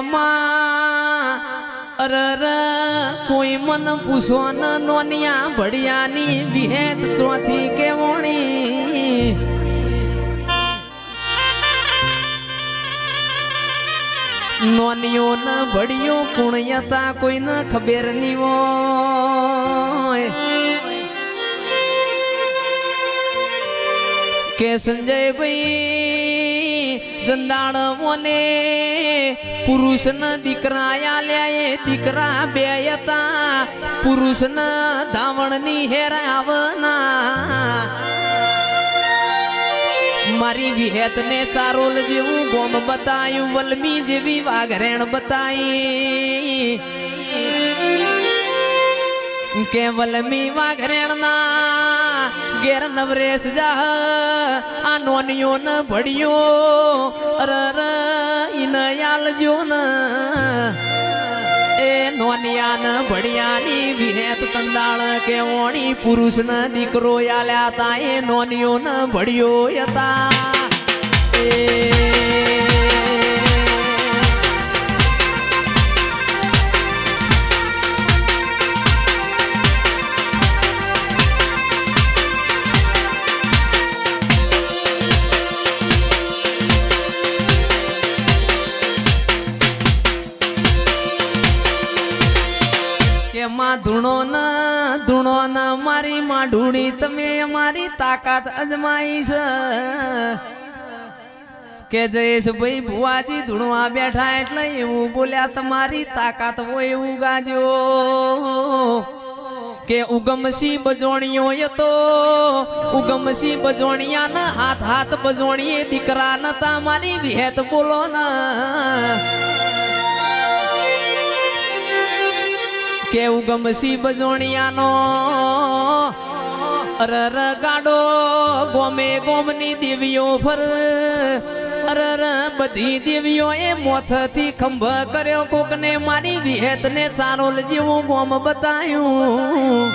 દુનિયામાં અરર કોઈ મન પૂછો ન નોનિયા, ભડિયાની વિહેત ચોથી કેવણી. નોનિયો ન ભડિયો કુણયતા કોઈ ખબર નહીં હોય કે સંજયભાઈ જંદાળ મોને પુરુષ ન દીકરા આલ્યા દીકરા બે હતા. પુરુષ ન ધાવણની હેરાવના. મારી વિહેત ને ચારોલ જેવું ગોમ બતાયું, વલમી જેવી વાઘરેણ બતાઈ. કે વલમી વાઘરેણ ના ઘેર નવરેશ જા આ નોનિયો ન ભડિયો અરર ઈન આલજો ન. એ નોનિયા ન ભડિયાની વિહેત કંદાળ કે ઓણી પુરુષ ન દીકરો આલ્યા તા, એ નોનિયો ન ભડિયો હતા એ માં ધૂણો ન ધૂણો ન મારી માં ઢૂણી તમે અમારી તાકાત અજમાઈ છે. કે જયેશભાઈ ભુવાજી ધૂણવા બેઠા એટલે એવું બોલ્યા, તમારી તાકાત હોય એવું ગાજો. કે ઉગમસી બજોણીઓ એ તો ઉગમસી બજોણિયા ના હાથ હાથ બજોણીએ, દીકરા નતા મારી વિહેત બોલો ના. કે ગમસી બજોણિયાનો અરર ગાડો ગોમે ગોમની દેવીઓ ફર. અરર બધી દેવીઓ એ મોથથી ખંભ કર્યો, કોકને મારી વિહેત ને ચારોલ જેવું ગોમ બતાયું.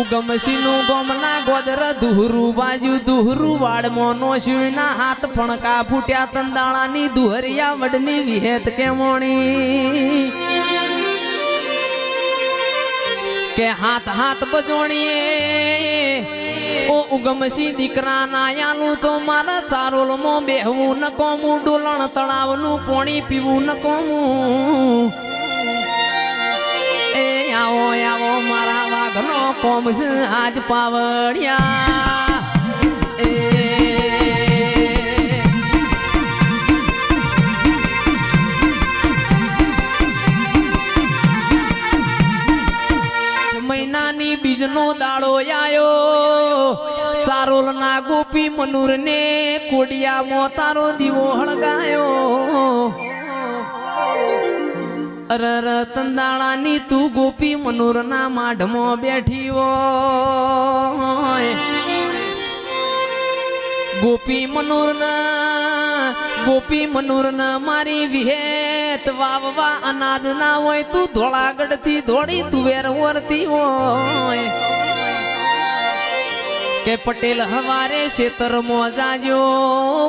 ઉગમસીનું ગોમના ગોદર દુહરું બાજુ દુહરું વાડમાં નો શિવના હાથ ફણકા ફૂટ્યા, તંદાળાની દુહરિયા વડની વિહેત કેમોણી. કે હાથ હાથ બજોણીએ ઓ ઉગમસી દીકરા નાયાલું તો મારા ચારોલમાં બેહવું ન કોમું ડોલણ તળાવનું પોણી પીવું ન કોમું એ આવો આવો મારા વાઘનો કોમ છે આજ પાવડિયા. બીજનો દાડો આયો. ચારોલ ના ગોપી મનુર ને કોડિયામાં તારો દીવો હળગાયો. અરર તંદાળાની તું ગોપી મનુરના માઢમાં બેઠી ગોપી મનુરના ગોપી મનુરના મારી વિહેત વાવવા અનાજ ના હોય, તું ધોળાગઢથી ધોળી તુવેર વરતી હોય. કે પટેલ હવારે ખેતરમાં જાજો,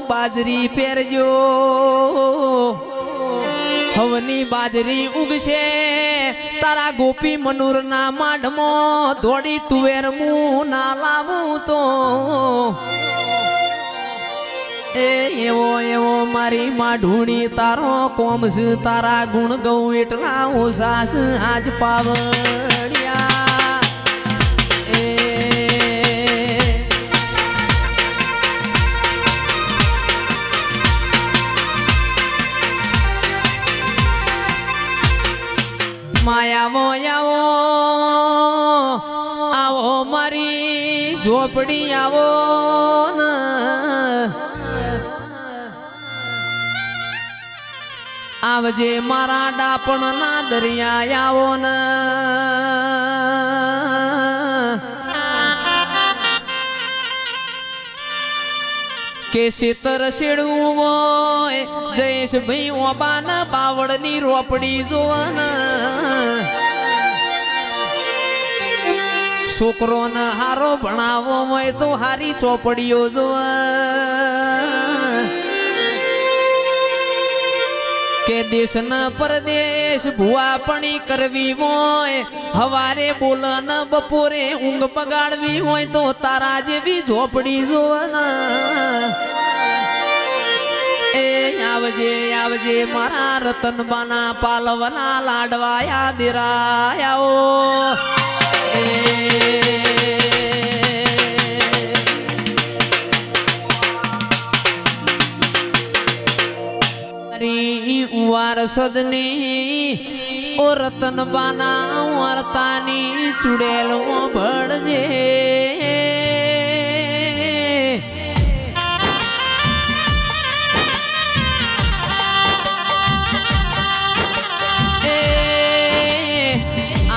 બાજરી પહેરજો. હવની બાજરી ઉગશે, તારા ગોપી મનુરના માઢમાં ધોળી તુવેર મું ના લાવું તો. એ એવો એવો મારી માઢુણી, તારો કોમ છે, તારા ગુણ ગૌ એટલા છે આજ પાવડિયા. એ માયાવો આવો આવો મારી ઝોપડી આવો ન. આવજે મારા ડાપણ ના દરિયા આવો ન. કે શેતર શેડવું હોય જયેશ ભાઈ ઓબાન બાવળની રોપડી જોવાના. છોકરો ને હારો ભણાવો હોય તો હારી ચોપડીઓ જોવા કે દેશના પરદેશ ભુવાપણી કરવી હોય, હવારે બોલન બપોરે ઊંઘ બગાડવી હોય, તો તારા જેવી ઝોપડી જોવાના. એ આવજે આવજે, મારા રતનબાના પાલવના લાડવાયા દિરાયાઓ એ મારી વારસદને ઓ રતનબાના વાર્તાની ચુડેલ ભળજે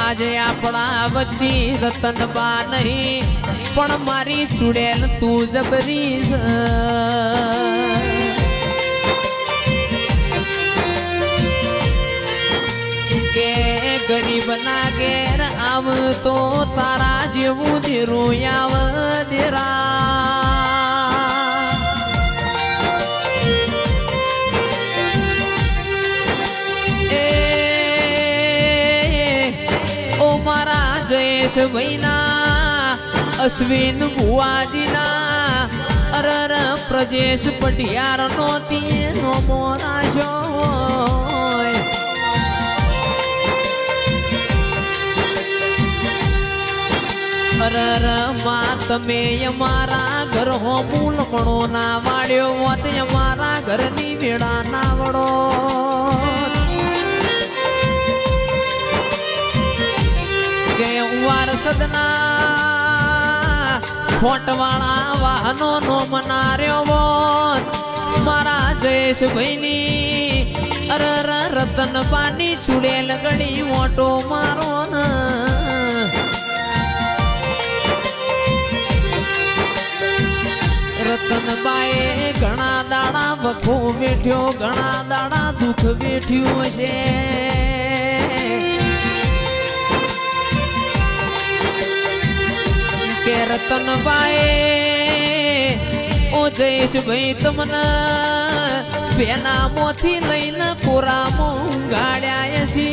આજે આપણા વચ્ચે રતનબા નહીં, પણ મારી ચુડેલ તું જબરી છે. ગરીબ ના ઘેર તો તારા જેવું ધીરું આવ એ ઓ મારા અશ્વિન ભુવાજીના, અરર પ્રજેશ પટિયાર નો તીનો મોરાશો હોય અરરમાં તમે અમારા ઘર હો મૂલમણો ના વાળ્યો હોત અમારા ઘરની વેળા ના વડો કે ઉવાર સદના ખોટવાળા વાહનો નો મનાર્યો હોત. મારા જયેશ ભાઈની અરર રતન પાની ચુડેલ ગળી મોટો મારો ના. રતનબાએ ઘણા દાડા વખો વેઠ્યો, ઘણા દાડા દુઃખ વેઠ્યું છે. કે રતનબાએ ઓ જયેશ ભાઈ તમને પેનામોથી લઈને કોરામાં ગાડ્યા છે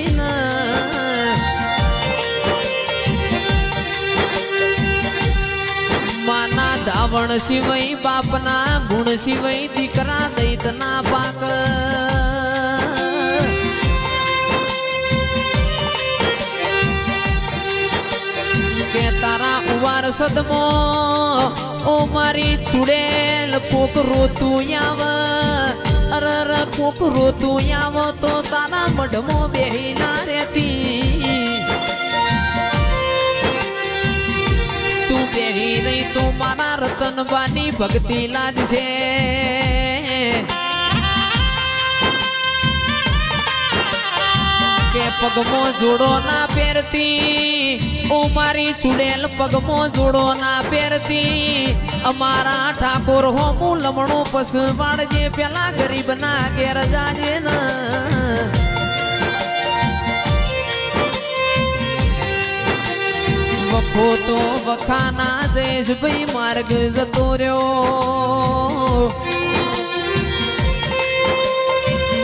ધાવણ સિવાય બાપના ગુણ સિવાય દીકરા દૈતના પાક. તારા ઉવાર સદમો, ઓ મારી ચુડેલ કોક રોતું આવ અરર કોક રોતું આવ તો તારા મઢમો બેહી ના રહેતી. મારા રતનવાની ભક્તિ લાજ છે કે પગમો જોડો ના પહેરતી, ઓ મારી ચુડેલ પગમો જોડો ના પહેરતી, અમારા ઠાકોર હો હું લમણો પસ વાળજે પેલા ગરીબ ના ઘેર જાજે ના. વખો તો વખાના દેશ ભાઈ માર્ગ જતો રહ્યો.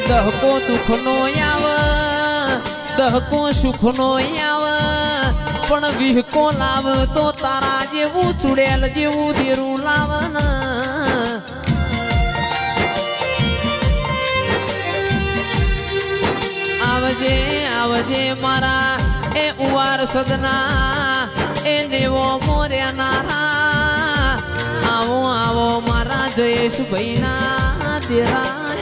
દહકો દુઃખનો આવ, દહકો સુખનો આવ, પણ વિહકો લાવ તો તારા જેવું ચુડેલ જેવું દેરું લાવ આવજે આવજે મારા એ ઉવાર સદના એ દેવો મોર્યા આવો આવો મારા જયેશ ભાઈના તેરા